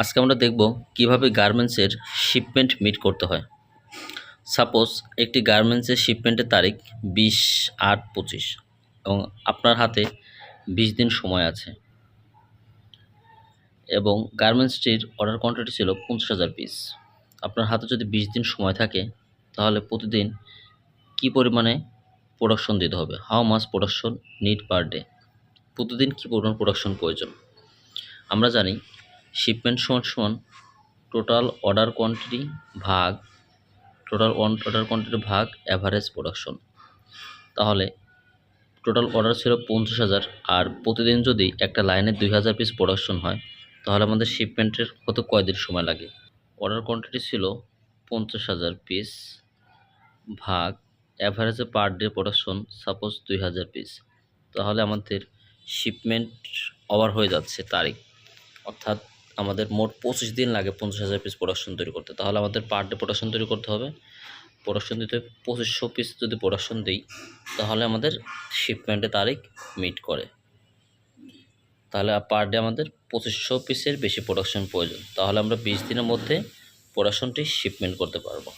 আজকে আমরা দেখব কীভাবে গার্মেন্টসের শিপমেন্ট মিট করতে হয়। সাপোজ একটি গার্মেন্টসের শিপমেন্টের তারিখ বিশ আট পঁচিশ এবং আপনার হাতে বিশ দিন সময় আছে। এবং গার্মেন্টসটির অর্ডার কোয়ান্টিটি ছিল পঞ্চাশ হাজার পিস আপনার হাতে যদি বিশ দিন সময় থাকে, তাহলে প্রতিদিন কি পরিমাণে প্রোডাকশন দিতে হবে? How much production need per day প্রতিদিন কী পরিমাণ প্রোডাকশন প্রয়োজন? আমরা জানি শিপমেন্ট সমান সমান টোটাল অর্ডার কোয়ান্টিটি ভাগ। টোটাল অর্ডার কোয়ান্টিটি ভাগ। অ্যাভারেজ প্রোডাকশন তাহলে টোটাল অর্ডার ছিল পঞ্চাশ হাজার। আর প্রতিদিন যদি একটা লাইনে দুই হাজার পিস প্রোডাকশন হয়, তাহলে আমাদের শিপমেন্টের হতে কয়দিন সময় লাগে? অর্ডার কোয়ান্টিটি ছিল পঞ্চাশ হাজার পিস ভাগ। অ্যাভারেজে পার ডে প্রোডাকশন সাপোজ দুই হাজার পিস তাহলে আমাদের শিপমেন্ট ওভার হয়ে যাচ্ছে তারিখ। অর্থাৎ আমাদের মোট পঁচিশ দিন লাগে পঞ্চাশ হাজার পিস প্রোডাকশন তৈরি করতে। তাহলে আমাদের পার ডে প্রোডাকশন তৈরি করতে হবে। প্রোডাকশন দিতে পঁচিশশো পিস যদি প্রোডাকশন দিই, তাহলে আমাদের শিপমেন্টের তারিখ মিট করে। তাহলে পার ডে আমাদের পঁচিশশো পিসের বেশি প্রোডাকশন প্রয়োজন। তাহলে আমরা বিশ দিনের মধ্যে প্রোডাকশনটি শিপমেন্ট করতে পারব।